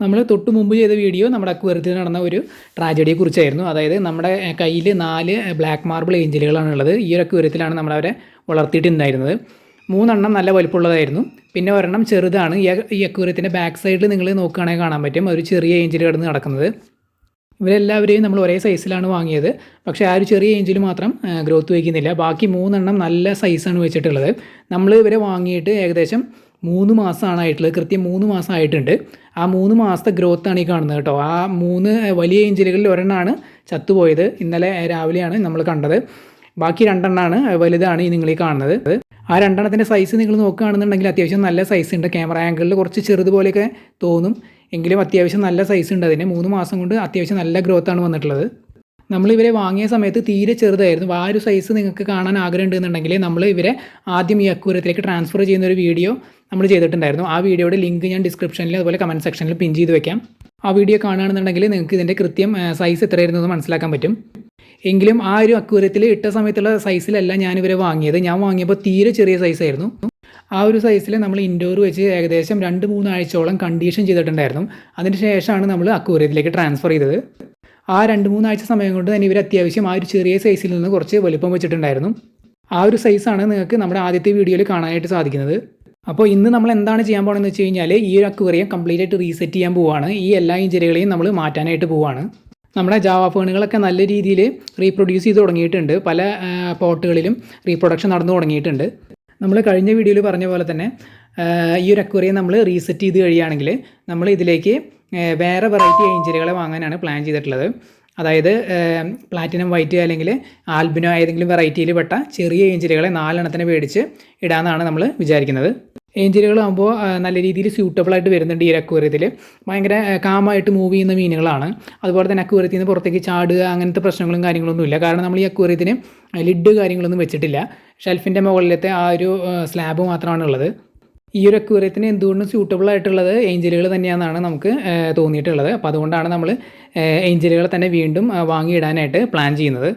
നമ്മൾ തൊട്ട് മുമ്പ് ചെയ്ത വീഡിയോ നമ്മുടെ അക്വേറിയത്തിൽ നടന്ന ഒരു ട്രാജഡിയെ കുറിച്ചായിരുന്നു അതായത് നമ്മുടെ കയ്യിൽ നാല് ബ്ലാക്ക് മാർബിൾ ഏഞ്ചലുകളാണ് ഉള്ളത്. ഈ ഒരു അക്വേറിയത്തിലാണ് നമ്മളവരെ വളർത്തിയിട്ടുണ്ടായിരുന്നത്. മൂന്നെണ്ണം നല്ല വലുപ്പമുള്ളതായിരുന്നു. പിന്നെ ഒരെണ്ണം ചെറുതാണ്. ഈ ഈ അക്വേറിയത്തിന്റെ ബാക്ക് സൈഡിൽ നിങ്ങൾ നോക്കുകയാണെങ്കിൽ കാണാൻ പറ്റും. ഒരു ചെറിയ ഏഞ്ചിൽ കിടന്ന് നടക്കുന്നത്. ഇവരെല്ലാവരെയും നമ്മൾ ഒരേ സൈസിലാണ് വാങ്ങിയത്. പക്ഷേ ആ ഒരു ചെറിയ ഏഞ്ചിൽ മാത്രം ഗ്രോത്ത് വയ്ക്കുന്നില്ല ബാക്കി മൂന്നെണ്ണം നല്ല സൈസാണ് വെച്ചിട്ടുള്ളത്. നമ്മൾ ഇവരെ വാങ്ങിയിട്ട് ഏകദേശം മൂന്ന് മാസമാണ് ആയിട്ടുള്ളത്. കൃത്യം മൂന്ന് മാസം ആയിട്ടുണ്ട്. ആ മൂന്ന് മാസത്തെ ഗ്രോത്താണ് ഈ കാണുന്നത് കേട്ടോ. ആ മൂന്ന് വലിയ ഏഞ്ചലുകളിൽ ഒരെണ്ണമാണ് ചത്തുപോയത്. ഇന്നലെ രാവിലെയാണ് നമ്മൾ കണ്ടത്. ബാക്കി രണ്ടെണ്ണമാണ് വലുതാണ് ഈ നിങ്ങൾ ഈ കാണുന്നത്. ആ രണ്ടെണ്ണത്തിന്റെ സൈസ് നിങ്ങൾ നോക്കുകയാണെന്നുണ്ടെങ്കിൽ അത്യാവശ്യം നല്ല സൈസ് ഉണ്ട്. ക്യാമറ ആംഗിളിൽ കുറച്ച് ചെറുതുപോലെയൊക്കെ തോന്നും. എങ്കിലും അത്യാവശ്യം നല്ല സൈസ് ഉണ്ട് അതിന്. മൂന്ന് മാസം കൊണ്ട് അത്യാവശ്യം നല്ല ഗ്രോത്താണ് വന്നിട്ടുള്ളത്. നമ്മൾ ഇവരെ വാങ്ങിയ സമയത്ത് തീരെ ചെറുതായിരുന്നു. ആ ഒരു സൈസ് നിങ്ങൾക്ക് കാണാൻ ആഗ്രഹം ഉണ്ടെന്നുണ്ടെങ്കിൽ നമ്മൾ ഇവരെ ആദ്യം ഈ അക്കൂരത്തിലേക്ക് ട്രാൻസ്ഫർ ചെയ്യുന്ന ഒരു വീഡിയോ നമ്മൾ ചെയ്തിട്ടുണ്ടായിരുന്നു. ആ വീഡിയോയുടെ ലിങ്ക് ഞാൻ ഡിസ്ക്രിപ്ഷനിൽ അതുപോലെ കമന്റ് സെക്ഷനിൽ പിൻ ചെയ്ത് വെക്കാം. ആ വീഡിയോ കാണുകയാണെന്നുണ്ടെങ്കിൽ നിങ്ങൾക്ക് ഇതിന്റെ കൃത്യം സൈസ് എത്രയായിരുന്നു എന്ന് മനസ്സിലാക്കാൻ പറ്റും. എങ്കിലും ആ ഒരു അക്കൂരത്തിൽ ഇട്ട സമയത്തുള്ള സൈസിലല്ല ഞാനിവരെ വാങ്ങിയത്. ഞാൻ വാങ്ങിയപ്പോൾ തീരെ ചെറിയ സൈസായിരുന്നു ആ ഒരു സൈസിൽ നമ്മൾ ഇൻഡോർ വെച്ച് ഏകദേശം രണ്ട് മൂന്ന് ആഴ്ചയോളം കണ്ടീഷൻ ചെയ്തിട്ടുണ്ടായിരുന്നു. അതിന് ശേഷമാണ് നമ്മൾ അക്കൂരത്തിലേക്ക് ട്രാൻസ്ഫർ ചെയ്തത്. ആ രണ്ട് മൂന്നാഴ്ച സമയം കൊണ്ട് തന്നെ ഇവർ അത്യാവശ്യം ആ ഒരു ചെറിയ സൈസിൽ നിന്ന് കുറച്ച് വലിപ്പം വെച്ചിട്ടുണ്ടായിരുന്നു. ആ ഒരു സൈസാണ് നിങ്ങൾക്ക് നമ്മുടെ ആദ്യത്തെ വീഡിയോയിൽ കാണാനായിട്ട് സാധിക്കുന്നത്. അപ്പോൾ ഇന്ന് നമ്മൾ എന്താണ് ചെയ്യാൻ പോകണമെന്ന് വെച്ച് കഴിഞ്ഞാൽ ഈ ഒരു അക്വേറിയം കംപ്ലീറ്റ് ആയിട്ട് റീസെറ്റ് ചെയ്യാൻ പോവുകയാണ് ഈ എല്ലാ ഇഞ്ചറികളെയും നമ്മൾ മാറ്റാനായിട്ട് പോവുകയാണ് നമ്മുടെ ജാവ ഫേണുകളൊക്കെ നല്ല രീതിയിൽ റീപ്രൊഡ്യൂസ് ചെയ്ത് തുടങ്ങിയിട്ടുണ്ട്. പല പോട്ടുകളിലും റീപ്രൊഡക്ഷൻ നടന്നു തുടങ്ങിയിട്ടുണ്ട്. നമ്മൾ കഴിഞ്ഞ വീഡിയോയിൽ പറഞ്ഞ പോലെ തന്നെ ഈ ഒരു അക്വേറിയം നമ്മൾ റീസെറ്റ് ചെയ്ത് കഴിയുകയാണെങ്കിൽ നമ്മൾ ഇതിലേക്ക് വേറെ വെറൈറ്റി ഏഞ്ചലുകളെ വാങ്ങാനാണ് പ്ലാൻ ചെയ്തിട്ടുള്ളത്. അതായത് പ്ലാറ്റിനം വൈറ്റ് അല്ലെങ്കിൽ ആൽബിനോ ഏതെങ്കിലും വെറൈറ്റിയിൽ പെട്ട ചെറിയ ഏഞ്ചലുകളെ നാലെണ്ണത്തിന് മേടിച്ച് ഇടാമെന്നാണ് നമ്മൾ വിചാരിക്കുന്നത്. ഏഞ്ചലുകളാകുമ്പോൾ നല്ല രീതിയിൽ സ്യൂട്ടബിളായിട്ട് വരുന്നുണ്ട് ഈ അക്വേറിയത്തിൽ ഭയങ്കര കാമായിട്ട് മൂവ് ചെയ്യുന്ന മീനുകളാണ്. അതുപോലെ തന്നെ അക്വേറിയത്തിൽ നിന്ന് പുറത്തേക്ക് ചാടുക അങ്ങനത്തെ പ്രശ്നങ്ങളും കാര്യങ്ങളൊന്നും ഇല്ല. കാരണം നമ്മൾ ഈ അക്വേറിയത്തിന് ലിഡ് കാര്യങ്ങളൊന്നും വെച്ചിട്ടില്ല. ഷെൽഫിന്റെ മുകളിലത്തെ ആ ഒരു സ്ലാബ് മാത്രമാണ് ഉള്ളത് ഈ ഒരു അക്വേറിയത്തിന് എന്തുകൊണ്ടും സ്യൂട്ടബിൾ ആയിട്ടുള്ളത് ഏഞ്ചലുകൾ തന്നെയാണെന്നാണ് നമുക്ക് തോന്നിയിട്ടുള്ളത്. അപ്പോൾ അതുകൊണ്ടാണ് നമ്മൾ ഏഞ്ചലുകളെ തന്നെ വീണ്ടും വാങ്ങിയിടാനായിട്ട് പ്ലാൻ ചെയ്യുന്നത്.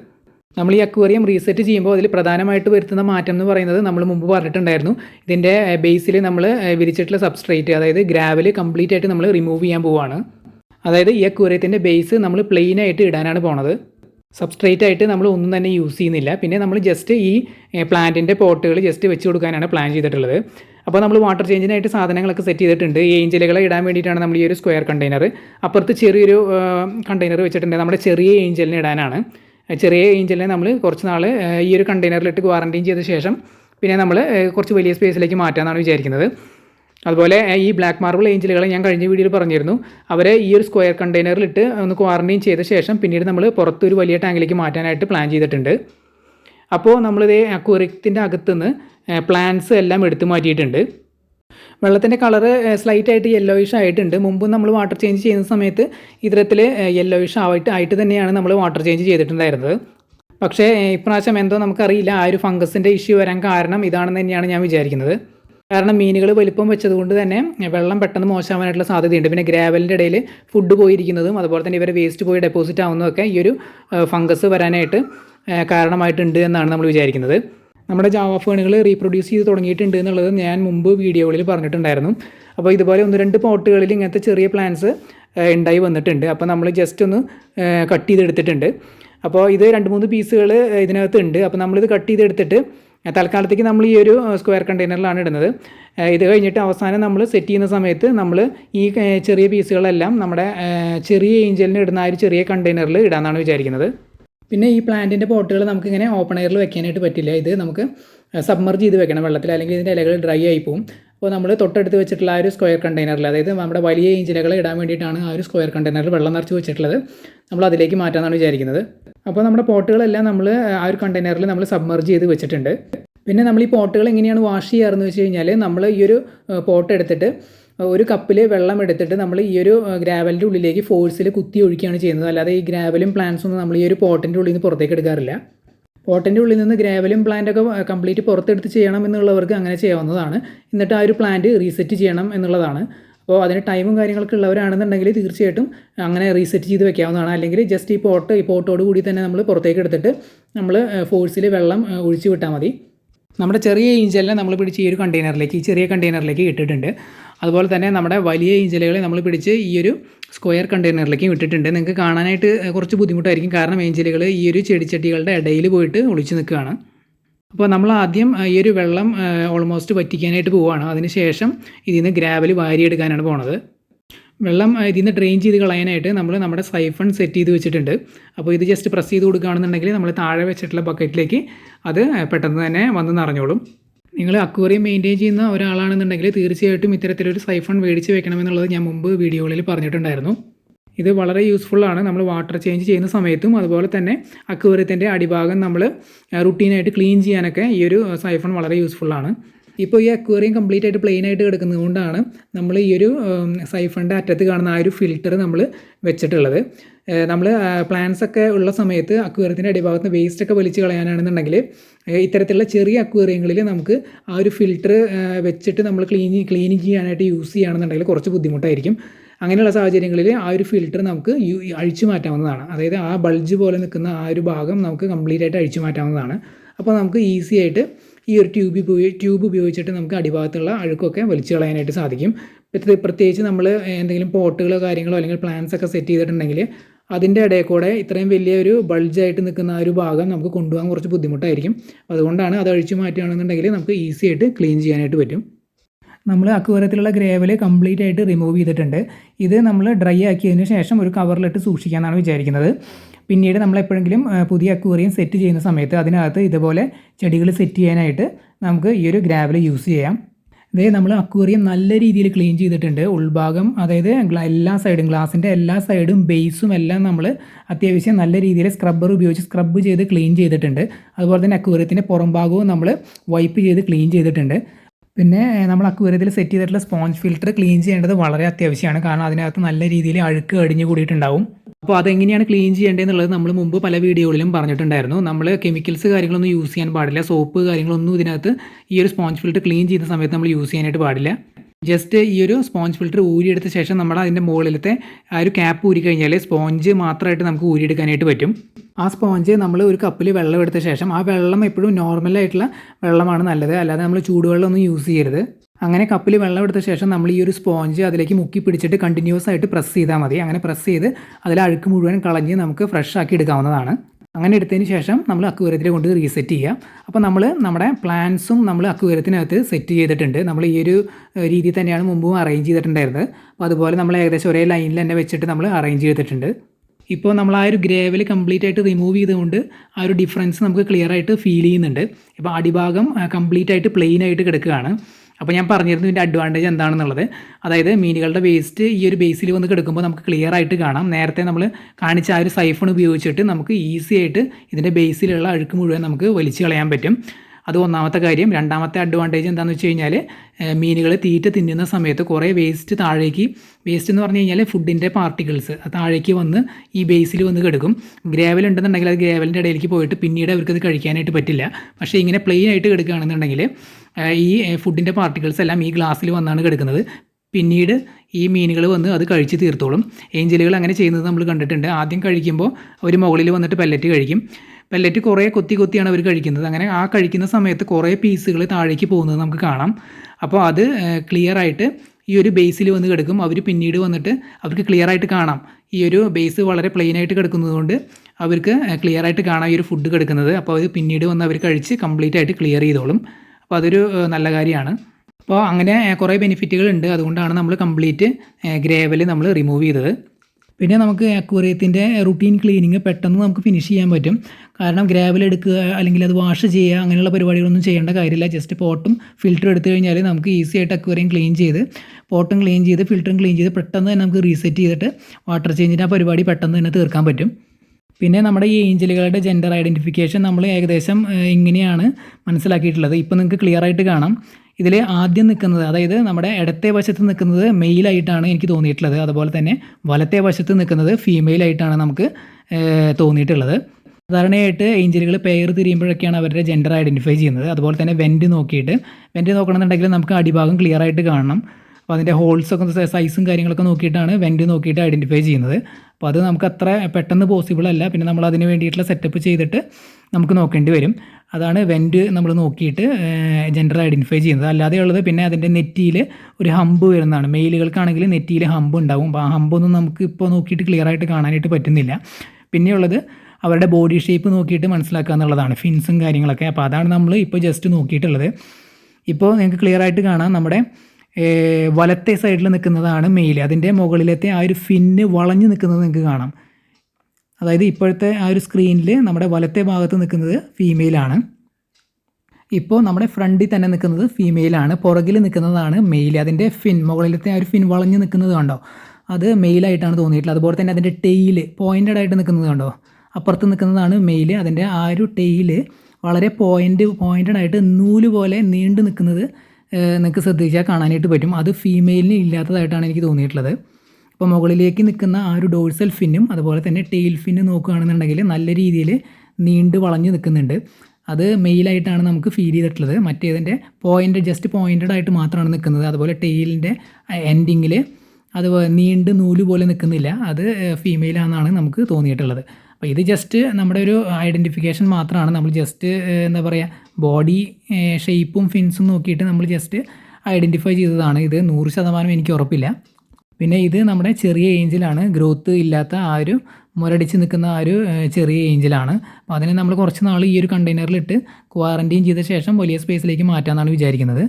നമ്മൾ ഈ അക്വേറിയം റീസെറ്റ് ചെയ്യുമ്പോൾ അതിൽ പ്രധാനമായിട്ട് വരുത്തുന്ന മാറ്റം എന്ന് പറയുന്നത് നമ്മൾ മുമ്പ് പറഞ്ഞിട്ടുണ്ടായിരുന്നു. ഇതിന്റെ ബേസിൽ നമ്മൾ വിരിച്ചിട്ടുള്ള സബ്സ്ട്രേറ്റ് അതായത് ഗ്രാവൽ കംപ്ലീറ്റ് ആയിട്ട് നമ്മൾ റിമൂവ് ചെയ്യാൻ പോവുകയാണ് അതായത് ഈ അക്വേറിയത്തിന്റെ ബേസ് നമ്മൾ പ്ലെയിൻ ആയിട്ട് ഇടാനാണ് പോണത്. സബ്സ്ട്രേറ്റ് ആയിട്ട് നമ്മൾ ഒന്നും തന്നെ യൂസ് ചെയ്യുന്നില്ല. പിന്നെ നമ്മൾ ജസ്റ്റ് ഈ പ്ലാന്റിന്റെ പോട്ടുകൾ ജസ്റ്റ് വെച്ച് കൊടുക്കാനാണ് പ്ലാൻ ചെയ്തിട്ടുള്ളത്. അപ്പോൾ നമ്മൾ വാട്ടർ ചേഞ്ചിനായിട്ട് സാധനങ്ങളൊക്കെ സെറ്റ് ചെയ്തിട്ടുണ്ട്. ഏഞ്ചലുകളെ ഇടാൻ വേണ്ടിയിട്ടാണ് നമ്മൾ ഈ ഒരു സ്ക്വയർ കണ്ടെയ്നർ അപ്പുറത്ത് ചെറിയൊരു കണ്ടെയ്നർ വെച്ചിട്ടുണ്ട്. നമ്മുടെ ചെറിയ ഏഞ്ചലിന് ഇടാനാണ്. ചെറിയ ഏഞ്ചലിനെ നമ്മൾ കുറച്ച് നാൾ ഈ ഒരു കണ്ടെയ്നറിലിട്ട് ക്വാറന്റൈൻ ചെയ്ത ശേഷം പിന്നെ നമ്മൾ കുറച്ച് വലിയ സ്പേസിലേക്ക് മാറ്റാമെന്നാണ് വിചാരിക്കുന്നത്. അതുപോലെ ഈ ബ്ലാക്ക് മാർബിൾ ഏഞ്ചലുകൾ ഞാൻ കഴിഞ്ഞ വീഡിയോയിൽ പറഞ്ഞിരുന്നു. അവരെ ഈ ഒരു സ്ക്വയർ കണ്ടെയ്നറിൽ ഇട്ട് ഒന്ന് ക്വാറന്റൈൻ ചെയ്ത ശേഷം പിന്നീട് നമ്മൾ പുറത്തൊരു വലിയ ടാങ്കിലേക്ക് മാറ്റാനായിട്ട് പ്ലാൻ ചെയ്തിട്ടുണ്ട്. അപ്പോൾ നമ്മളിത് അക്വറിയത്തിന്റെ അകത്തുനിന്ന് പ്ലാന്റ്സ് എല്ലാം എടുത്തു മാറ്റിയിട്ടുണ്ട്. വെള്ളത്തിന്റെ കളറ് സ്ലൈറ്റ് ആയിട്ട് യെല്ലോയിഷ് ആയിട്ടുണ്ട്. മുമ്പ് നമ്മൾ വാട്ടർ ചേഞ്ച് ചെയ്യുന്ന സമയത്ത് ഇത്തരത്തിൽ യെല്ലോയിഷ് ആയിട്ട് ആയിട്ട് തന്നെയാണ് നമ്മൾ വാട്ടർ ചേഞ്ച് ചെയ്തിട്ടുണ്ടായിരുന്നത്. പക്ഷേ ഇപ്രാവശ്യം എന്തോ നമുക്കറിയില്ല. ആ ഒരു ഫംഗസിന്റെ ഇഷ്യൂ വരാൻ കാരണം ഇതാണെന്ന് തന്നെയാണ് ഞാൻ വിചാരിക്കുന്നത്. കാരണം മീനുകൾ വലിപ്പം വെച്ചതുകൊണ്ട് തന്നെ വെള്ളം പെട്ടെന്ന് മോശമാവാനായിട്ടുള്ള സാധ്യതയുണ്ട്. പിന്നെ ഗ്രാവലിന്റെ ഇടയിൽ ഫുഡ് പോയിരിക്കുന്നതും അതുപോലെ തന്നെ ഇവരെ വേസ്റ്റ് പോയി ഡെപ്പോസിറ്റ് ആവുന്നതൊക്കെ ഈ ഒരു ഫംഗസ് വരാനായിട്ട് കാരണമായിട്ടുണ്ട് എന്നാണ് നമ്മൾ വിചാരിക്കുന്നത്. നമ്മുടെ ജാവ ഫേണുകൾ റീപ്രൊഡ്യൂസ് ചെയ്ത് തുടങ്ങിയിട്ടുണ്ട് എന്നുള്ളത് ഞാൻ മുമ്പ് വീഡിയോകളിൽ പറഞ്ഞിട്ടുണ്ടായിരുന്നു. അപ്പോൾ ഇതുപോലെ ഒന്ന് രണ്ട് പോട്ടുകളിൽ ഇങ്ങനത്തെ ചെറിയ പ്ലാന്റ്സ് ഉണ്ടായി വന്നിട്ടുണ്ട്. അപ്പോൾ നമ്മൾ ജസ്റ്റ് ഒന്ന് കട്ട് ചെയ്തെടുത്തിട്ടുണ്ട്. അപ്പോൾ ഇത് രണ്ട് മൂന്ന് പീസുകൾ ഇതിനകത്ത് ഉണ്ട് അപ്പോൾ നമ്മളിത് കട്ട് ചെയ്തെടുത്തിട്ട് തൽക്കാലത്തേക്ക് നമ്മൾ ഈ ഒരു സ്ക്വയർ കണ്ടെയ്നറിലാണ് ഇടുന്നത്. ഇത് കഴിഞ്ഞിട്ട് അവസാനം നമ്മൾ സെറ്റ് ചെയ്യുന്ന സമയത്ത് നമ്മൾ ഈ ചെറിയ പീസുകളെല്ലാം നമ്മുടെ ചെറിയ ഏഞ്ചലിന് ഇടുന്ന ആ ഒരു ചെറിയ കണ്ടെയ്നറിൽ ഇടാമെന്നാണ് വിചാരിക്കുന്നത്. പിന്നെ ഈ പ്ലാന്റിന്റെ പോട്ടുകൾ നമുക്കിങ്ങനെ ഓപ്പൺ എയറിൽ വെക്കാനായിട്ട് പറ്റില്ല. ഇത് നമുക്ക് സബ്മർജ് ചെയ്ത് വെക്കണം വെള്ളത്തിൽ അല്ലെങ്കിൽ ഇതിന്റെ ഇലകൾ ഡ്രൈ ആയി പോകും അപ്പോൾ നമ്മൾ തൊട്ടടുത്ത് വെച്ചിട്ടുള്ള ആ ഒരു സ്ക്വയർ കണ്ടെയ്നറിൽ അതായത് നമ്മുടെ വലിയ ഇഞ്ചിലകൾ ഇടാൻ വേണ്ടിയിട്ടാണ് ആ ഒരു സ്ക്വയർ കണ്ടെയ്നറിൽ വെള്ളം നിറച്ച് വെച്ചിട്ടുള്ളത്. നമ്മൾ അതിലേക്ക് മാറ്റാമെന്നാണ് വിചാരിക്കുന്നത്. അപ്പോൾ നമ്മുടെ പോട്ടുകളെല്ലാം നമ്മൾ ആ ഒരു കണ്ടെയ്നറിൽ നമ്മൾ സബ്മർജ് ചെയ്ത് വെച്ചിട്ടുണ്ട്. പിന്നെ നമ്മൾ ഈ പോട്ടുകൾ എങ്ങനെയാണ് വാഷ് ചെയ്യാറെന്ന് വെച്ച് കഴിഞ്ഞാൽ നമ്മൾ ഈ ഒരു പോട്ട് എടുത്തിട്ട് ഒരു കപ്പിൽ വെള്ളം എടുത്തിട്ട് നമ്മൾ ഈ ഒരു ഗ്രാവലിന്റെ ഉള്ളിലേക്ക് ഫോഴ്സിൽ കുത്തി ഒഴിക്കുകയാണ് ചെയ്യുന്നത്. അല്ലാതെ ഈ ഗ്രാവലും പ്ലാന്റ്സ് ഒന്നും നമ്മൾ ഈ ഒരു പോട്ടിന്റെ ഉള്ളിൽ നിന്ന് പുറത്തേക്ക് എടുക്കാറില്ല. പോട്ടിന്റെ ഉള്ളിൽ നിന്ന് ഗ്രാവലും പ്ലാന്റൊക്കെ കംപ്ലീറ്റ് പുറത്തെടുത്ത് ചെയ്യണം എന്നുള്ളവർക്ക് അങ്ങനെ ചെയ്യാവുന്നതാണ്. എന്നിട്ട് ആ ഒരു പ്ലാന്റ് റീസെറ്റ് ചെയ്യണം എന്നുള്ളതാണ്. അപ്പോൾ അതിന് ടൈമും കാര്യങ്ങളൊക്കെ ഉള്ളവരാണെന്നുണ്ടെങ്കിൽ തീർച്ചയായിട്ടും അങ്ങനെ റീസെറ്റ് ചെയ്ത് വെക്കാവുന്നതാണ്. അല്ലെങ്കിൽ ജസ്റ്റ് ഈ പോട്ട് ഈ പോട്ടോട് കൂടി തന്നെ നമ്മൾ പുറത്തേക്ക് എടുത്തിട്ട് നമ്മൾ ഫോഴ്സിൽ വെള്ളം ഒഴിച്ച് വിട്ടാൽ മതി. നമ്മുടെ ചെറിയ ഈഞ്ചലിനെ നമ്മൾ പിടിച്ച് ഈ ഒരു കണ്ടെയ്നറിലേക്ക് ഈ ചെറിയ കണ്ടെയ്നറിലേക്ക് ഇട്ടിട്ടുണ്ട്. അതുപോലെ തന്നെ നമ്മുടെ വലിയ ഈഞ്ചലുകളെ നമ്മൾ പിടിച്ച് ഈ ഒരു സ്ക്വയർ കണ്ടെയ്നറിലേക്കും ഇട്ടിട്ടുണ്ട് നിങ്ങൾക്ക് കാണാനായിട്ട് കുറച്ച് ബുദ്ധിമുട്ടായിരിക്കും. കാരണം ഏഞ്ചലുകൾ ഈ ഒരു ചെടിച്ചട്ടികളുടെ ഇടയിൽ പോയിട്ട് ഒളിച്ചു നിൽക്കുകയാണ്. അപ്പോൾ നമ്മൾ ആദ്യം ഈ ഒരു വെള്ളം ഓൾമോസ്റ്റ് വറ്റിക്കാനായിട്ട് പോവുകയാണ് അതിനുശേഷം ഇതിൽ നിന്ന് ഗ്രാവൽ വാരിയെടുക്കാനാണ് പോണത്. വെള്ളം ഇതിൽ നിന്ന് ഡ്രെയിൻ ചെയ്ത് കളയാനായിട്ട് നമ്മൾ നമ്മുടെ സൈഫൺ സെറ്റ് ചെയ്ത് വെച്ചിട്ടുണ്ട്. അപ്പോൾ ഇത് ജസ്റ്റ് പ്രസ് ചെയ്ത് കൊടുക്കുകയാണെന്നുണ്ടെങ്കിൽ നമ്മൾ താഴെ വെച്ചിട്ടുള്ള ബക്കറ്റിലേക്ക് അത് പെട്ടെന്ന് തന്നെ വന്ന് നിറഞ്ഞോളും. നിങ്ങൾ അക്വേറിയം മെയിന്റെയിൻ ചെയ്യുന്ന ഒരാളാണെന്നുണ്ടെങ്കിൽ തീർച്ചയായിട്ടും ഇത്തരത്തിലൊരു സൈഫൺ മേടിച്ച് വെക്കണമെന്നുള്ളത് ഞാൻ മുമ്പ് വീഡിയോകളിൽ പറഞ്ഞിട്ടുണ്ടായിരുന്നു. ഇത് വളരെ യൂസ്ഫുള്ളാണ് നമ്മൾ വാട്ടർ ചേഞ്ച് ചെയ്യുന്ന സമയത്തും അതുപോലെ തന്നെ അക്വേറിയത്തിന്റെ അടിഭാഗം നമ്മൾ റുട്ടീനായിട്ട് ക്ലീൻ ചെയ്യാനൊക്കെ ഈ ഒരു സൈഫൺ വളരെ യൂസ്ഫുള്ളാണ് ഇപ്പോൾ ഈ അക്വേറിയം കംപ്ലീറ്റ് ആയിട്ട് പ്ലെയിൻ ആയിട്ട് കിടക്കുന്നത് കൊണ്ടാണ് നമ്മൾ ഈ ഒരു സൈഫണിന്റെ അറ്റത്ത് കാണുന്ന ആ ഒരു ഫിൽറ്റർ നമ്മൾ വെച്ചിട്ടുള്ളത്. നമ്മൾ പ്ലാന്റ്സ് ഒക്കെ ഉള്ള സമയത്ത് അക്വേറിയത്തിന്റെ അടിഭാഗത്ത് വേസ്റ്റ് ഒക്കെ വലിച്ചു കളയാനാണെന്നുണ്ടെങ്കിൽ ഇത്തരത്തിലുള്ള ചെറിയ അക്വേറിയങ്ങളിൽ നമുക്ക് ആ ഒരു ഫിൽറ്റർ വെച്ചിട്ട് നമ്മൾ ക്ലീൻ ക്ലീനിങ് ചെയ്യാനായിട്ട് യൂസ് ചെയ്യുകയാണെന്നുണ്ടെങ്കിൽ കുറച്ച് ബുദ്ധിമുട്ടായിരിക്കും. അങ്ങനെയുള്ള സാഹചര്യങ്ങളിൽ ആ ഒരു ഫിൽറ്റർ നമുക്ക് അഴിച്ചു മാറ്റാവുന്നതാണ്. അതായത് ആ ബൾജ് പോലെ നിൽക്കുന്ന ആ ഒരു ഭാഗം നമുക്ക് കംപ്ലീറ്റ് ആയിട്ട് അഴിച്ചു മാറ്റാവുന്നതാണ്. അപ്പോൾ നമുക്ക് ഈസി ആയിട്ട് ഈ ഒരു ട്യൂബ് ഉപയോഗി ട്യൂബ് ഉപയോഗിച്ചിട്ട് നമുക്ക് അടിഭാഗത്തുള്ള അഴുക്കൊക്കെ വലിച്ചു കളയാനായിട്ട് സാധിക്കും. പ്രത്യേകിച്ച് നമ്മൾ എന്തെങ്കിലും പോട്ടുകളോ കാര്യങ്ങളോ അല്ലെങ്കിൽ പ്ലാൻസ് ഒക്കെ സെറ്റ് ചെയ്തിട്ടുണ്ടെങ്കിൽ അതിന്റെ ഇടയിൽ കൂടെ ഇത്രയും വലിയൊരു ബൾജായിട്ട് നിൽക്കുന്ന ആ ഒരു ഭാഗം നമുക്ക് കൊണ്ടുപോകാൻ കുറച്ച് ബുദ്ധിമുട്ടായിരിക്കും. അതുകൊണ്ടാണ് അത് അഴിച്ചു മാറ്റുകയാണെന്നുണ്ടെങ്കിൽ നമുക്ക് ഈസി ആയിട്ട് ക്ലീൻ ചെയ്യാനായിട്ട് പറ്റും. നമ്മൾ അക്വേറിയത്തിലുള്ള ഗ്രേവൽ കംപ്ലീറ്റ് ആയിട്ട് റിമൂവ് ചെയ്തിട്ടുണ്ട്. ഇത് നമ്മൾ ഡ്രൈ ആക്കിയതിന് ശേഷം ഒരു കവറിലിട്ട് സൂക്ഷിക്കാമെന്നാണ് വിചാരിക്കുന്നത്. പിന്നീട് നമ്മൾ എപ്പോഴെങ്കിലും പുതിയ അക്വേറിയം സെറ്റ് ചെയ്യുന്ന സമയത്ത് അതിനകത്ത് ഇതുപോലെ ചെടികൾ സെറ്റ് ചെയ്യാനായിട്ട് നമുക്ക് ഈ ഒരു ഗ്രാവൽ യൂസ് ചെയ്യാം. ഇതേ നമ്മൾ അക്വേറിയം നല്ല രീതിയിൽ ക്ലീൻ ചെയ്തിട്ടുണ്ട്. ഉൾഭാഗം അതായത് എല്ലാ സൈഡും ഗ്ലാസിന്റെ എല്ലാ സൈഡും ബേസും എല്ലാം നമ്മൾ അത്യാവശ്യം നല്ല രീതിയിൽ സ്ക്രബ്ബർ ഉപയോഗിച്ച് സ്ക്രബ്ബ് ചെയ്ത് ക്ലീൻ ചെയ്തിട്ടുണ്ട്. അതുപോലെ തന്നെ അക്വേറിയത്തിന്റെ പുറംഭാഗവും നമ്മൾ വൈപ്പ് ചെയ്ത് ക്ലീൻ ചെയ്തിട്ടുണ്ട്. പിന്നെ നമ്മൾ അക്വേറിയത്തിൽ സെറ്റ് ചെയ്തിട്ടുള്ള സ്പോഞ്ച് ഫിൽറ്റർ ക്ലീൻ ചെയ്യേണ്ടത് വളരെ അത്യാവശ്യമാണ്. കാരണം അതിനകത്ത് നല്ല രീതിയിൽ അഴുക്ക് അടിഞ്ഞു കൂടിയിട്ടുണ്ടാവും. അപ്പോൾ അതെങ്ങനെയാണ് ക്ലീൻ ചെയ്യേണ്ടതെന്നുള്ളത് നമ്മൾ മുമ്പ് പല വീഡിയോകളിലും പറഞ്ഞിട്ടുണ്ടായിരുന്നു. നമ്മൾ കെമിക്കൽസ് കാര്യങ്ങളൊന്നും യൂസ് ചെയ്യാൻ പാടില്ല. സോപ്പ് കാര്യങ്ങളൊന്നും ഇതിനകത്ത് ഈ ഒരു സ്പോഞ്ച് ഫിൽറ്റർ ക്ലീൻ ചെയ്യുന്ന സമയത്ത് നമ്മൾ യൂസ് ചെയ്യാനായിട്ട് പാടില്ല. ജസ്റ്റ് ഈ ഒരു സ്പോഞ്ച് ഫിൽറ്റർ ഊരിയെടുത്ത ശേഷം നമ്മൾ അതിന്റെ മുകളിലത്തെ ആ ഒരു ക്യാപ്പ് ഊരി കഴിഞ്ഞാൽ സ്പോഞ്ച് മാത്രമായിട്ട് നമുക്ക് ഊരിയെടുക്കാനായിട്ട് പറ്റും. ആ സ്പോഞ്ച് നമ്മൾ ഒരു കപ്പിൽ വെള്ളം എടുത്ത ശേഷം ആ വെള്ളം എപ്പോഴും നോർമലായിട്ടുള്ള വെള്ളമാണ് നല്ലത്. അല്ലാതെ നമ്മൾ ചൂടുവെള്ളം ഒന്നും യൂസ് ചെയ്യരുത്. അങ്ങനെ കപ്പിൽ വെള്ളം എടുത്ത ശേഷം നമ്മൾ ഈ ഒരു സ്പോഞ്ച് അതിലേക്ക് മുക്കി പിടിച്ചിട്ട് കണ്ടിന്യൂസ് ആയിട്ട് പ്രസ് ചെയ്താൽ മതി. അങ്ങനെ പ്രസ് ചെയ്ത് അതിൽ അഴുക്ക് മുഴുവൻ കളഞ്ഞ് നമുക്ക് ഫ്രഷ് ആക്കി എടുക്കാവുന്നതാണ്. അങ്ങനെ എടുത്തതിന് ശേഷം നമ്മൾ അക്വേറിയത്തിൽ കൊണ്ട് റീസെറ്റ് ചെയ്യാം. അപ്പോൾ നമ്മൾ നമ്മുടെ പ്ലാൻസും നമ്മൾ അക്വേറിയത്തിനകത്ത് സെറ്റ് ചെയ്തിട്ടുണ്ട്. നമ്മൾ ഈ ഒരു രീതിയിൽ തന്നെയാണ് മുമ്പും അറേഞ്ച് ചെയ്തിട്ടുണ്ടായിരുന്നത്. അപ്പോൾ അതുപോലെ നമ്മൾ ഏകദേശം ഒരേ ലൈനിൽ തന്നെ വെച്ചിട്ട് നമ്മൾ അറേഞ്ച് ചെയ്തിട്ടുണ്ട്. ഇപ്പോൾ നമ്മൾ ആ ഒരു ഗ്രേവൽ കംപ്ലീറ്റ് ആയിട്ട് റിമൂവ് ചെയ്തുകൊണ്ട് ആ ഒരു ഡിഫറൻസ് നമുക്ക് ക്ലിയർ ആയിട്ട് ഫീൽ ചെയ്യുന്നുണ്ട്. ഇപ്പോൾ അടിഭാഗം കംപ്ലീറ്റ് ആയിട്ട് പ്ലെയിൻ ആയിട്ട് കിടക്കുകയാണ്. അപ്പോൾ ഞാൻ പറഞ്ഞിരുന്നു ഇതിന്റെ അഡ്വാന്റേജ് എന്താണെന്നുള്ളത്. അതായത് മീനുകളുടെ വേസ്റ്റ് ഈ ഒരു ബേസിൽ വന്ന് കിടക്കുമ്പോൾ നമുക്ക് ക്ലിയർ ആയിട്ട് കാണാം. നേരത്തെ നമ്മൾ കാണിച്ച ആ ഒരു സൈഫൺ ഉപയോഗിച്ചിട്ട് നമുക്ക് ഈസി ആയിട്ട് ഇതിന്റെ ബേസിലുള്ള അഴുക്ക് മുഴുവൻ നമുക്ക് വലിച്ചു കളയാൻ പറ്റും. അത് ഒന്നാമത്തെ കാര്യം. രണ്ടാമത്തെ അഡ്വാന്റേജ് എന്താണെന്ന് വെച്ച് കഴിഞ്ഞാൽ മീനുകൾ തീറ്റ തിന്നുന്ന സമയത്ത് കുറേ വേസ്റ്റ് താഴേക്ക് വേസ്റ്റ് എന്ന് പറഞ്ഞു കഴിഞ്ഞാൽ ഫുഡിന്റെ പാർട്ടിക്കിൾസ് താഴേക്ക് വന്ന് ഈ ബേസിൽ വന്ന് കിടക്കും. ഗ്രാവൽ ഉണ്ടെന്നുണ്ടെങ്കിൽ അത് ഗ്രാവലിന്റെ ഇടയിലേക്ക് പോയിട്ട് പിന്നീട് അവർക്കത് കഴിക്കാനായിട്ട് പറ്റില്ല. പക്ഷേ ഇങ്ങനെ പ്ലെയിൻ ആയിട്ട് കിടക്കുകയാണെന്നുണ്ടെങ്കിൽ ഈ ഫുഡിന്റെ പാർട്ടിക്കിൾസ് എല്ലാം ഈ ഗ്ലാസ്സിൽ വന്നാണ് കിടക്കുന്നത്. പിന്നീട് ഈ മീനുകൾ വന്ന് അത് കഴിച്ച് തീർത്തോളും. ഏഞ്ചലുകൾ അങ്ങനെ ചെയ്യുന്നത് നമ്മൾ കണ്ടിട്ടുണ്ട്. ആദ്യം കഴിക്കുമ്പോൾ അവർ മുകളിൽ വന്നിട്ട് പെല്ലറ്റ് കഴിക്കും. പെല്ലറ്റ് കുറേ കൊത്തി കൊത്തിയാണ് അവർ കഴിക്കുന്നത്. അങ്ങനെ ആ കഴിക്കുന്ന സമയത്ത് കുറേ പീസുകൾ താഴേക്ക് പോകുന്നത് നമുക്ക് കാണാം. അപ്പോൾ അത് ക്ലിയർ ആയിട്ട് ഈ ഒരു ബേസിൽ വന്ന് കിടക്കും. അവർ പിന്നീട് വന്നിട്ട് അവർക്ക് ക്ലിയർ ആയിട്ട് കാണാം. ഈ ഒരു ബേസ് വളരെ പ്ലെയിൻ ആയിട്ട് കിടക്കുന്നതുകൊണ്ട് അവർക്ക് ക്ലിയർ ആയിട്ട് കാണാം ഈ ഒരു ഫുഡ് കിടക്കുന്നത്. അപ്പോൾ അത് പിന്നീട് വന്ന് അവർ കഴിച്ച് കംപ്ലീറ്റ് ആയിട്ട് ക്ലിയർ ചെയ്തോളും. അപ്പോൾ അതൊരു നല്ല കാര്യമാണ്. അപ്പോൾ അങ്ങനെ കുറേ ബെനിഫിറ്റുകൾ ഉണ്ട്. അതുകൊണ്ടാണ് നമ്മൾ കംപ്ലീറ്റ് ഗ്രേവൽ നമ്മൾ റിമൂവ് ചെയ്തത്. പിന്നെ നമുക്ക് അക്വേറിയത്തിന്റെ റുട്ടീൻ ക്ലീനിങ് പെട്ടെന്ന് നമുക്ക് ഫിനിഷ് ചെയ്യാൻ പറ്റും. കാരണം ഗ്രാവൽ എടുക്കുക അല്ലെങ്കിൽ അത് വാഷ് ചെയ്യുക അങ്ങനെയുള്ള പരിപാടികളൊന്നും ചെയ്യേണ്ട കാര്യമില്ല. ജസ്റ്റ് പോട്ടും ഫിൽറ്റർ എടുത്തു കഴിഞ്ഞാൽ നമുക്ക് ഈസി ആയിട്ട് അക്വേറിയം ക്ലീൻ ചെയ്ത് പോട്ടും ക്ലീൻ ചെയ്ത് ഫിൽറ്ററും ക്ലീൻ ചെയ്ത് പെട്ടെന്ന് തന്നെ നമുക്ക് റീസെറ്റ് ചെയ്തിട്ട് വാട്ടർ ചേഞ്ചിന്റെ ആ പരിപാടി പെട്ടെന്ന് തന്നെ തീർക്കാൻ പറ്റും. പിന്നെ നമ്മുടെ ഈ ഏഞ്ചലുകളുടെ ജെൻഡർ ഐഡന്റിഫിക്കേഷൻ നമ്മൾ ഏകദേശം ഇങ്ങനെയാണ് മനസ്സിലാക്കിയിട്ടുള്ളത്. ഇപ്പോൾ നിങ്ങൾക്ക് ക്ലിയർ ആയിട്ട് കാണാം. ഇതിൽ ആദ്യം നിൽക്കുന്നത് അതായത് നമ്മുടെ ഇടത്തെ വശത്ത് നിൽക്കുന്നത് മെയിലായിട്ടാണ് എനിക്ക് തോന്നിയിട്ടുള്ളത്. അതുപോലെ തന്നെ വലത്തെ വശത്ത് നിൽക്കുന്നത് ഫീമെയിലായിട്ടാണ് നമുക്ക് തോന്നിയിട്ടുള്ളത്. സാധാരണയായിട്ട് ഏഞ്ചലുകൾ പെയർ തിരിയുമ്പോഴൊക്കെയാണ് അവരുടെ ജെൻഡർ ഐഡന്റിഫൈ ചെയ്യുന്നത്. അതുപോലെ തന്നെ വെന്റ് നോക്കിയിട്ട് വെന്റ് നോക്കണമെന്നുണ്ടെങ്കിൽ നമുക്ക് അടിഭാഗം ക്ലിയർ ആയിട്ട് കാണണം. അപ്പോൾ അതിന്റെ ഹോൾസൊക്കെ സൈസും കാര്യങ്ങളൊക്കെ നോക്കിയിട്ടാണ് വെന്റ് നോക്കിയിട്ട് ഐഡന്റിഫൈ ചെയ്യുന്നത്. അപ്പോൾ അത് നമുക്ക് അത്ര പെട്ടെന്ന് പോസിബിൾ അല്ല. പിന്നെ നമ്മൾ അതിന് വേണ്ടിയിട്ടുള്ള സെറ്റപ്പ് ചെയ്തിട്ട് നമുക്ക് നോക്കേണ്ടി വരും. അതാണ് വെന്റ് നമ്മൾ നോക്കിയിട്ട് ജെൻഡർ ഐഡന്റിഫൈ ചെയ്യുന്നത്. അല്ലാതെ ഉള്ളത് പിന്നെ അതിന്റെ നെറ്റിയിൽ ഒരു ഹമ്പ് വരുന്നതാണ്. മെയിലുകൾക്കാണെങ്കിൽ നെറ്റിയിൽ ഹമ്പ് ഉണ്ടാവും. അപ്പോൾ ആ ഹമ്പൊന്നും നമുക്ക് ഇപ്പോൾ നോക്കിയിട്ട് ക്ലിയർ ആയിട്ട് കാണാനായിട്ട് പറ്റുന്നില്ല. പിന്നെയുള്ളത് അവരുടെ ബോഡി ഷേപ്പ് നോക്കിയിട്ട് മനസ്സിലാക്കുക എന്നുള്ളതാണ് ഫിൻസും കാര്യങ്ങളൊക്കെ. അപ്പോൾ അതാണ് നമ്മൾ ഇപ്പോൾ ജസ്റ്റ് നോക്കിയിട്ടുള്ളത്. ഇപ്പോൾ നിങ്ങൾക്ക് ക്ലിയർ ആയിട്ട് കാണാം നമ്മുടെ വലത്തെ സൈഡിൽ നിൽക്കുന്നതാണ് മെയിൽ അതിന്റെ മുകളിലത്തെ ആ ഒരു ഫിന്ന് വളഞ്ഞു നിൽക്കുന്നത് നിങ്ങൾക്ക് കാണാം. അതായത് ഇപ്പോഴത്തെ ആ ഒരു സ്ക്രീനിൽ നമ്മുടെ വലത്തെ ഭാഗത്ത് നിൽക്കുന്നത് ഫീമെയിലാണ് ഇപ്പോൾ നമ്മുടെ ഫ്രണ്ടിൽ തന്നെ നിൽക്കുന്നത് ഫീമെയിലാണ് പുറകിൽ നിൽക്കുന്നതാണ് മെയിൽ അതിന്റെ ഫിൻ മുകളിലത്തെ ആ ഒരു ഫിൻ വളഞ്ഞ് നിൽക്കുന്നത് കണ്ടോ? അത് മെയിലായിട്ടാണ് തോന്നിയിട്ടുള്ളത്. അതുപോലെ തന്നെ അതിന്റെ ടെയിൽ പോയിന്റഡ് ആയിട്ട് നിൽക്കുന്നത് കണ്ടോ? അപ്പുറത്ത് നിൽക്കുന്നതാണ് മെയിൽ അതിന്റെ ആ ഒരു ടെയിൽ വളരെ പോയിന്റ് പോയിന്റഡ് ആയിട്ട് നൂൽ പോലെ നീണ്ടു നിൽക്കുന്നത് നിങ്ങൾക്ക് ശ്രദ്ധിച്ചാൽ കാണാനായിട്ട് പറ്റും. അത് ഫീമെയിലിന് ഇല്ലാത്തതായിട്ടാണ് എനിക്ക് തോന്നിയിട്ടുള്ളത്. അപ്പോൾ മുകളിലേക്ക് നിൽക്കുന്ന ആ ഒരു ഡോഴ്സൽ ഫിന്നും അതുപോലെ തന്നെ ടെയിൽ ഫിന്നും നോക്കുകയാണെന്നുണ്ടെങ്കിൽ നല്ല രീതിയിൽ നീണ്ട് വളഞ്ഞു നിൽക്കുന്നുണ്ട്. അത് മെയിലായിട്ടാണ് നമുക്ക് ഫീൽ ചെയ്തിട്ടുള്ളത്. മറ്റേതിന്റെ പോയിന്റ് ജസ്റ്റ് പോയിന്റഡ് ആയിട്ട് മാത്രമാണ് നിൽക്കുന്നത്. അതുപോലെ ടെയിലിന്റെ എൻഡിങ്ങിൽ അത് നീണ്ട് നൂൽ പോലെ നിൽക്കുന്നില്ല. അത് ഫീമെയിലാണെന്നാണ് നമുക്ക് തോന്നിയിട്ടുള്ളത്. അപ്പോൾ ഇത് ജസ്റ്റ് നമ്മുടെ ഒരു ഐഡന്റിഫിക്കേഷൻ മാത്രമാണ്. നമ്മൾ ജസ്റ്റ് എന്താ പറയുക ബോഡി ഷേപ്പും ഫിൻസും നോക്കിയിട്ട് നമ്മൾ ജസ്റ്റ് ഐഡന്റിഫൈ ചെയ്തതാണ്. ഇത് നൂറ് ശതമാനം എനിക്ക് ഉറപ്പില്ല. പിന്നെ ഇത് നമ്മുടെ ചെറിയ ഏഞ്ചിലാണ്. ഗ്രോത്ത് ഇല്ലാത്ത ആ ഒരു മുരടിച്ച് നിൽക്കുന്ന ആ ഒരു ചെറിയ ഏഞ്ചിലാണ്. അപ്പോൾ അതിനെ നമ്മൾ കുറച്ച് നാൾ ഈ ഒരു കണ്ടെയ്നറിലിട്ട് ക്വാറന്റീൻ ചെയ്ത ശേഷം വലിയ സ്പേസിലേക്ക് മാറ്റാമെന്നാണ് വിചാരിക്കുന്നത്.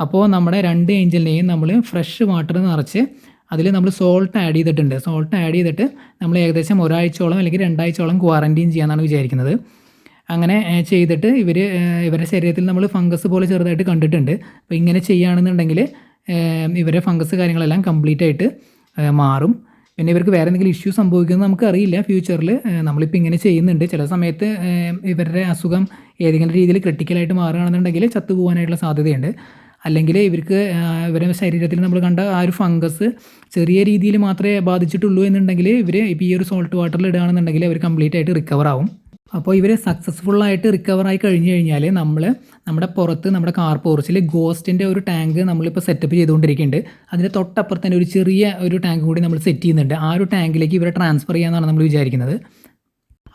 അപ്പോൾ നമ്മുടെ രണ്ട് ഏഞ്ചലിനെയും നമ്മൾ ഫ്രഷ് വാട്ടർ നിറച്ച് അതിൽ നമ്മൾ സോൾട്ട് ആഡ് ചെയ്തിട്ടുണ്ട്. സോൾട്ട് ആഡ് ചെയ്തിട്ട് നമ്മൾ ഏകദേശം ഒരാഴ്ചയോളം അല്ലെങ്കിൽ രണ്ടാഴ്ചയോളം ക്വാറന്റീൻ ചെയ്യാമെന്നാണ് വിചാരിക്കുന്നത്. അങ്ങനെ ചെയ്തിട്ട് ഇവർ ഇവരുടെ ശരീരത്തിൽ നമ്മൾ ഫംഗസ് പോലെ ചെറുതായിട്ട് കണ്ടിട്ടുണ്ട്. അപ്പോൾ ഇങ്ങനെ ചെയ്യുകയാണെന്നുണ്ടെങ്കിൽ ഏഹ്, ഇവരെ ഫംഗസ് കാര്യങ്ങളെല്ലാം കംപ്ലീറ്റ് ആയിട്ട് മാറും. പിന്നെ ഇവർക്ക് വേറെ എന്തെങ്കിലും ഇഷ്യൂ സംഭവിക്കുന്നത് നമുക്കറിയില്ല ഫ്യൂച്ചറിൽ നമ്മളിപ്പോൾ ഇങ്ങനെ ചെയ്യുന്നുണ്ട്. ചില സമയത്ത് ഇവരുടെ അസുഖം ഏതെങ്കിലും രീതിയിൽ ക്രിട്ടിക്കലായിട്ട് മാറുകയാണെന്നുണ്ടെങ്കിൽ ചത്തുപോകാനായിട്ടുള്ള സാധ്യതയുണ്ട്. അല്ലെങ്കിൽ ഇവർക്ക് ഇവരെ ഇവരുടെ ശരീരത്തിൽ നമ്മൾ കണ്ട ആ ഒരു ഫംഗസ് ചെറിയ രീതിയിൽ മാത്രമേ ബാധിച്ചിട്ടുള്ളൂ എന്നുണ്ടെങ്കിൽ ഇവർ ഇപ്പോൾ ഈ ഒരു സോൾട്ട് വാട്ടറിൽ ഇടുകയാണെന്നുണ്ടെങ്കിൽ അവർ കംപ്ലീറ്റ് ആയിട്ട് റിക്കവർ ആവും. അപ്പോൾ ഇവർ റിക്കവർ ആയി കഴിഞ്ഞു കഴിഞ്ഞാൽ നമ്മൾ നമ്മുടെ പുറത്ത് നമ്മുടെ കാർ പോർച്ചിൽ ഗോസ്റ്റിന്റെ ഒരു ടാങ്ക് നമ്മളിപ്പോൾ സെറ്റപ്പ് ചെയ്തുകൊണ്ടിരിക്കുന്നുണ്ട്. അതിന്റെ തൊട്ടപ്പുറത്ത് തന്നെ ഒരു ചെറിയ ഒരു ടാങ്ക് കൂടി നമ്മൾ സെറ്റ് ചെയ്യുന്നുണ്ട്. ആ ഒരു ടാങ്കിലേക്ക് ഇവരെ ട്രാൻസ്ഫർ ചെയ്യാമെന്നാണ് നമ്മൾ വിചാരിക്കുന്നത്.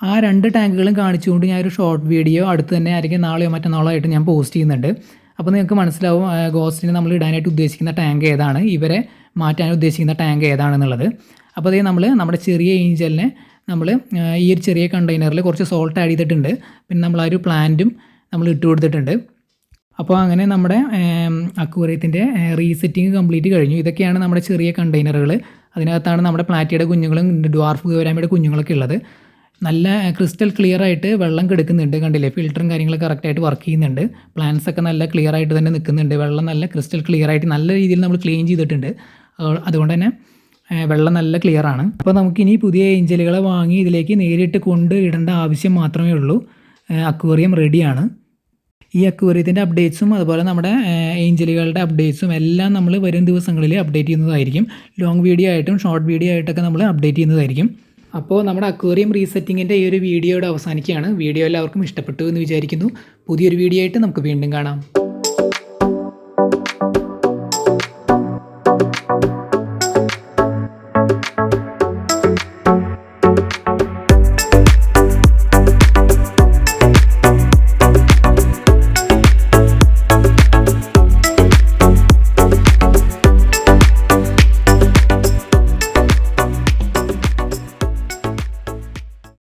ആ രണ്ട് ടാങ്കുകളും കാണിച്ചുകൊണ്ട് ഞാൻ ഒരു ഷോർട്ട് വീഡിയോ അടുത്ത് തന്നെ ആയിരിക്കും നാളെയോ മറ്റന്നാളോ ആയിട്ട് ഞാൻ പോസ്റ്റ് ചെയ്യുന്നുണ്ട്. അപ്പോൾ നിങ്ങൾക്ക് മനസ്സിലാവും ഗോസ്റ്റിന് നമ്മൾ ഇടാനായിട്ട് ഉദ്ദേശിക്കുന്ന ടാങ്ക് ഏതാണ് ഇവരെ മാറ്റാൻ ഉദ്ദേശിക്കുന്ന ടാങ്ക് ഏതാണെന്നുള്ളത്. അപ്പോൾ അതേ നമ്മൾ നമ്മുടെ ചെറിയ ഏഞ്ചലിനെ നമ്മൾ ഈ ഒരു ചെറിയ കണ്ടെയ്നറിൽ കുറച്ച് സോൾട്ട് ആഡ് ചെയ്തിട്ടുണ്ട്. പിന്നെ നമ്മൾ ആ ഒരു പ്ലാന്റും നമ്മൾ ഇട്ട് കൊടുത്തിട്ടുണ്ട്. അപ്പോൾ അങ്ങനെ നമ്മുടെ അക്വേറിയത്തിന്റെ റീസെറ്റിങ് കംപ്ലീറ്റ് കഴിഞ്ഞു. ഇതൊക്കെയാണ് നമ്മുടെ ചെറിയ കണ്ടെയ്നറുകൾ അതിനകത്താണ് നമ്മുടെ പ്ലാറ്റിയുടെ കുഞ്ഞുങ്ങളും ഡ്വാർഫ് ഗോരാമിയുടെ കുഞ്ഞുങ്ങളൊക്കെ ഉള്ളത്. നല്ല ക്രിസ്റ്റൽ ക്ലിയർ ആയിട്ട് വെള്ളം കെടുക്കുന്നുണ്ട്. കണ്ടില്ലേ? ഫിൽറ്ററും കാര്യങ്ങളൊക്കെ കറക്റ്റായിട്ട് വർക്ക് ചെയ്യുന്നുണ്ട്. പ്ലാന്റ്സ് ഒക്കെ നല്ല ക്ലിയർ ആയിട്ട് തന്നെ നിൽക്കുന്നുണ്ട് വെള്ളം നല്ല ക്രിസ്റ്റൽ ക്ലിയർ ആയിട്ട് നല്ല രീതിയിൽ നമ്മൾ ക്ലീൻ ചെയ്തിട്ടുണ്ട്. അതുകൊണ്ട് തന്നെ വെള്ളം നല്ല ക്ലിയർ ആണ്. അപ്പോൾ നമുക്ക് ഇനി പുതിയ ഏഞ്ചലുകളെ വാങ്ങി ഇതിലേക്ക് നേരിട്ട് കൊണ്ട് ഇടേണ്ട ആവശ്യം മാത്രമേ ഉള്ളൂ. അക്വേറിയം റെഡിയാണ് ഈ അക്വേറിയത്തിന്റെ അപ്ഡേറ്റ്സും അതുപോലെ നമ്മുടെ ഏഞ്ചലുകളുടെ അപ്ഡേറ്റ്സും എല്ലാം നമ്മൾ വരും ദിവസങ്ങളിൽ അപ്ഡേറ്റ് ചെയ്യുന്നതായിരിക്കും. ലോങ് വീഡിയോ ആയിട്ടും ഷോർട്ട് വീഡിയോ ആയിട്ടൊക്കെ നമ്മൾ അപ്ഡേറ്റ് ചെയ്യുന്നതായിരിക്കും. അപ്പോൾ നമ്മുടെ അക്വേറിയം റീസെറ്റിങ്ങിന്റെ ഈ ഒരു വീഡിയോയുടെ അവസാനിക്കുകയാണ്. വീഡിയോ എല്ലാവർക്കും ഇഷ്ടപ്പെട്ടു എന്ന് വിചാരിക്കുന്നു. പുതിയൊരു വീഡിയോ ആയിട്ട് നമുക്ക് വീണ്ടും കാണാം.